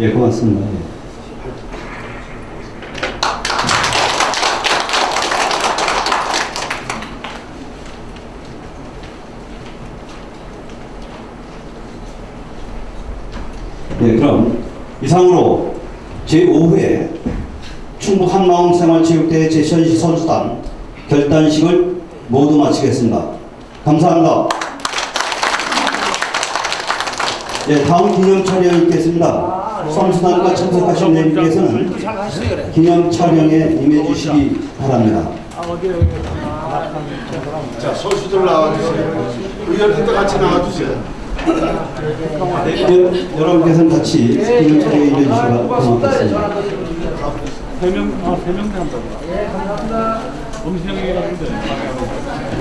예, 고맙습니다. 예. 네, 그럼 이상으로 제5회 충북 한마음 생활체육대회 제10시 선수단 결단식을 모두 마치겠습니다. 감사합니다. 네, 다음 기념 촬영이 있겠습니다. 선수단과 참석하신 내분께서는 기념 촬영에 임해주시기 바랍니다. 자, 선수들 나와주세요. 의원님도 같이 나와주세요. 네, 여러분께서는 같이 기념 촬영에 임해주시기 고맙겠습니다. 세명 아, 세명 한다고. 예, 감사합니다. 음식이 같은데.